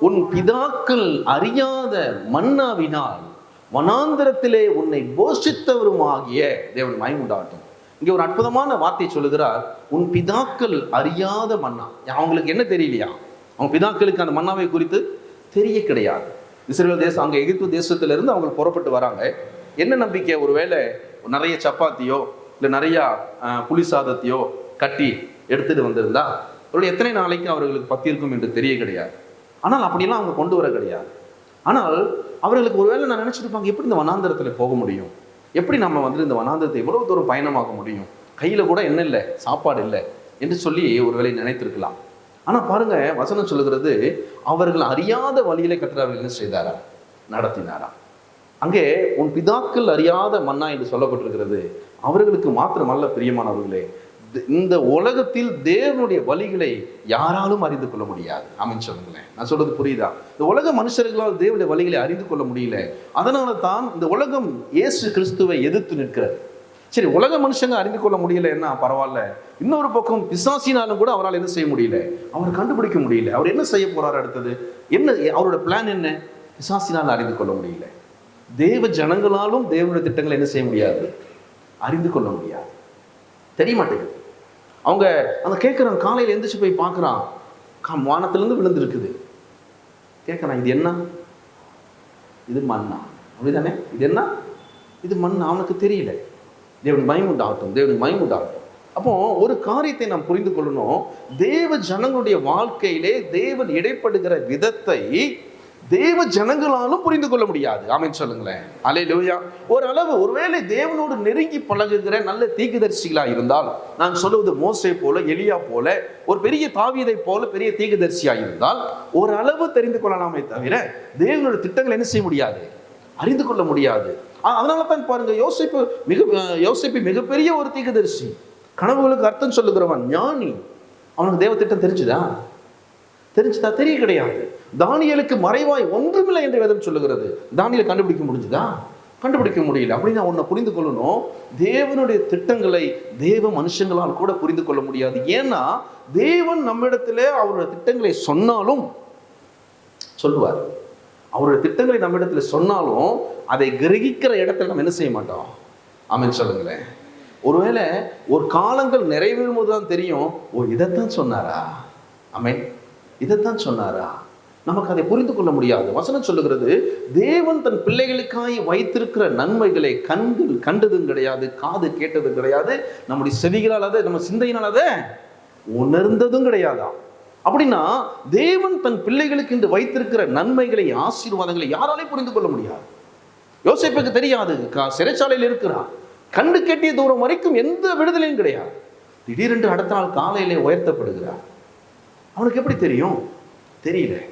உன் பிதாக்கள் அறியாத மன்னாவினால் வனாந்திரத்திலே உன்னை போஷித்தவருமாகிய தேவன் மயமுண்டாட்டும் இங்கே ஒரு அற்புதமான வார்த்தை சொல்லுகிறார் உன் பிதாக்கள் அறியாத மன்னா. அவங்களுக்கு என்ன தெரியலையா? அவங்க பிதாக்களுக்கு அந்த மன்னாவை குறித்து தெரிய கிடையாது. இஸ்ரேல் தேசம் அங்கே எகிப்து தேசத்திலிருந்து அவங்க புறப்பட்டு வராங்க. என்ன நம்பிக்கை? ஒருவேளை நிறைய சப்பாத்தியோ இல்லை நிறையா புளி சாதத்தையோ கட்டி எடுத்துட்டு வந்திருந்தா அவருடைய எத்தனை நாளைக்கு அவர்களுக்கு பத்தியிருக்கும் என்று தெரிய கிடையாது. ஆனால் அப்படியெல்லாம் அவங்க கொண்டு வர கிடையாது. ஆனால் அவர்களுக்கு ஒருவேளை நான் நினச்சிருப்பாங்க எப்படி இந்த வனாந்திரத்தில் போக முடியும்? எப்படி நம்ம வந்து இந்த வனாந்திரத்தை எவ்வளோ தூரம் பயணமாக முடியும்? கையில் கூட என்ன இல்லை சாப்பாடு இல்லை என்று சொல்லி ஒருவேளை நினைத்திருக்கலாம். ஆனால் பாருங்க வசனம் சொல்லுகிறது அவர்கள் அறியாத வழியில் கர்த்தர் என்ன செய்தாரா? நடத்தினாரா? அங்கே உன் பிதாக்கள் அறியாத மன்னா என்று சொல்லப்பட்டிருக்கிறது. அவர்களுக்கு மாத்திரமல்ல பிரியமானவர்களே இந்த உலகத்தில் தேவனுடைய வழிகளை யாராலும் அறிந்து கொள்ள முடியாது. அப்படின்னு சொல்லுங்களேன். நான் சொல்றது புரியுதா? இந்த உலக மனுஷர்களால் தேவனுடைய வழிகளை அறிந்து கொள்ள முடியல. அதனால தான் இந்த உலகம் இயேசு கிறிஸ்துவை எதிர்த்து நிற்கிறது. சரி உலக மனுஷங்க அறிந்து கொள்ள முடியல என்ன? பரவாயில்ல. இன்னொரு பக்கம் பிசாசினாலும் கூட அவரால் என்ன செய்ய முடியல? அவர் கண்டுபிடிக்க முடியல. அவர் என்ன செய்ய போறாரு அடுத்தது? என்ன அவரோட பிளான் என்ன? பிசாசினால் அறிந்து கொள்ள முடியல. தேவ ஜனங்களாலும் தேவனுடைய திட்டங்களை என்ன செய்ய முடியாது? அறிந்து கொள்ள முடியாது. தெரிய மாட்டேங்குது அவங்க அந்த கேட்குறான் காலையில் எழுந்திரிச்சு போய் பார்க்குறான் கா வானத்துலேருந்து விழுந்துருக்குது. கேட்குறான் இது என்ன? இது மண்ணா. அப்படிதானே? இது என்ன? இது மண் அவனுக்கு தெரியல. தேவன் பயமுண்டாகட்டும் தேவன் பயமுண்டாகட்டும் அப்போ ஒரு காரியத்தை நாம் புரிந்து கொள்ளணும். தேவ ஜனங்களுடைய வாழ்க்கையிலே தேவன் இடைப்படுகிற விதத்தை தேவ ஜனங்களாலும் புரிந்து கொள்ள முடியாது. ஆமைன்னு சொல்லுங்களேன். அலே லோயா ஒரு அளவு ஒருவேளை தேவனோடு நெருங்கி பழகுகிற நல்ல தீக்குதர்சிகளாக இருந்தால் நான் சொல்லுவது மோசே போல எலியா போல ஒரு பெரிய தாவியதை போல பெரிய தீக்குதர்சியாக இருந்தால் ஓரளவு தெரிந்து கொள்ளலாமே தவிர தேவனோட திட்டங்கள் என்ன செய்ய முடியாது? அறிந்து கொள்ள முடியாது. அதனால தான் பாருங்க யோசிப்பு மிக யோசிப்பு மிகப்பெரிய ஒரு தீர்க்கதரிசி கனவுகளுக்கு அர்த்தம் சொல்லுகிறவன் ஞானி. அவனுக்கு தேவ திட்டம் தெரிஞ்சுதா? தெரிஞ்சுதா? தெரிய கிடையாது தானியலுக்கு மறைவாய் ஒன்றுமில்லை என்று வேதம் சொல்லுகிறது. தானியலை கண்டுபிடிக்க முடிஞ்சுதா? கண்டுபிடிக்க முடியல. அப்படின்னு உன்னை புரிந்து கொள்ளணும். தேவனுடைய திட்டங்களை தேவ மனுஷங்களால் கூட புரிந்து கொள்ள முடியாது. ஏன்னா தேவன் நம்மிடத்திலே அவருடைய திட்டங்களை சொன்னாலும் சொல்லுவார். அவருடைய திட்டங்களை நம்மிடத்துல சொன்னாலும் அதை கிரகிக்கிற இடத்துல நம்ம என்ன செய்ய மாட்டோம்? ஆமென் சொல்லுங்களேன். ஒருவேளை ஒரு காலங்கள் நிறைவேறும்போது தான் தெரியும் ஓ இதைத்தான் சொன்னாரா? ஆமென். இதைத்தான் சொன்னாரா? நமக்கு அதை புரிந்து கொள்ள முடியாது. வசனம் சொல்லுகிறது தேவன் தன் பிள்ளைகளுக்காய் வைத்திருக்கிற நன்மைகளை கண்கள் கண்டதும் கிடையாது காது கேட்டதும் கிடையாது. நம்முடைய செவிகளால் அதை நம்ம சிந்தையினால் அதை உணர்ந்ததும் கிடையாதான் அப்படின்னா தேவன் தன் பிள்ளைகளுக்கு இன்று வைத்திருக்கிற நன்மைகளை ஆசீர்வாதங்களை யாராலையும் புரிந்து கொள்ள முடியாது? யோசிப்புக்கு தெரியாது. சிறைச்சாலையில் இருக்கிறான். கண்டு கெட்டிய தூரம் வரைக்கும் எந்த விடுதலையும் கிடையாது. திடீரென்று அடுத்த நாள் காலையிலே உயர்த்தப்படுகிறார். அவனுக்கு எப்படி தெரியும்? தெரியல.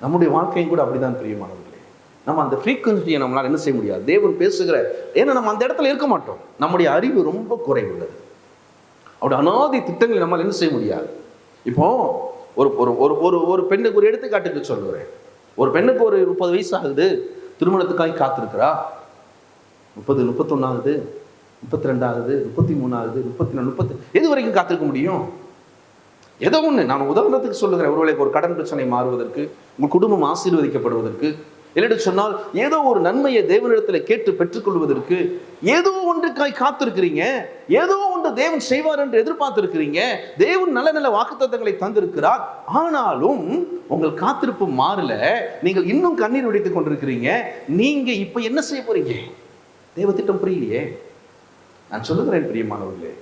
நம்முடைய வாழ்க்கையும் கூட அப்படிதான் பிரியமானவர்களே. நம்ம அந்த ஃப்ரீக்வன்சியை நம்மளால் என்ன செய்ய முடியாது? தேவன் பேசுகிற ஏன்னா நம்ம அந்த இடத்துல இருக்க மாட்டோம். நம்முடைய அறிவு ரொம்ப குறைவுள்ளது. அவருடைய அனாதி திட்டங்களை நம்மால் என்ன செய்ய முடியாது? இப்போ ஒரு ஒரு ஒரு ஒரு ஒரு பெண்ணுக்கு ஒரு எடுத்துக்காட்டுக்கு சொல்லுகிறேன் ஒரு பெண்ணுக்கு ஒரு முப்பது வயசு ஆகுது. திருமணத்துக்காய் காத்திருக்கிறா. முப்பது முப்பத்தொன்னாகுது. முப்பத்தி ரெண்டாகுது முப்பத்தி மூணாகுது. முப்பத்தி நாலு முப்பத்தி எது வரைக்கும் காத்திருக்க முடியும்? ஏதோ ஒன்று நான் உதாரணத்துக்கு சொல்லுகிறேன். ஒருவேளை ஒரு கடன் பிரச்சனை மாறுவதற்கு உங்கள் குடும்பம் ஆசீர்வதிக்கப்படுவதற்கு இல்லைன்னு சொன்னால் ஏதோ ஒரு நன்மையை தேவனிடத்தில் கேட்டு பெற்றுக்கொள்வதற்கு ஏதோ ஒன்றுக்காய் காத்திருக்கிறீங்க. ஏதோ ஒன்று தேவன் செய்வார் என்று எதிர்பார்த்திருக்கிறீங்க. தேவன் நல்ல நல்ல வாக்குத்தத்தங்களை தந்திருக்கிறார். ஆனாலும் உங்கள் காத்திருப்பு மாறல. நீங்கள் இன்னும் கண்ணீர் வெடித்துக் கொண்டிருக்கிறீங்க. நீங்க இப்ப என்ன செய்ய போறீங்க? தேவ திட்டம் புரியலையே. நான் சொல்லுகிறேன் பிரியமானவர்களே.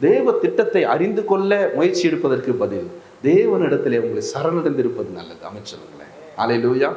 தேவ திட்டத்தை அறிந்து கொள்ள முயற்சி எடுப்பதற்கு பதில் தேவனிடத்திலே உங்களை சரணடைந்திருப்பது நல்லது. அமைச்சர்களே. அலை லூயா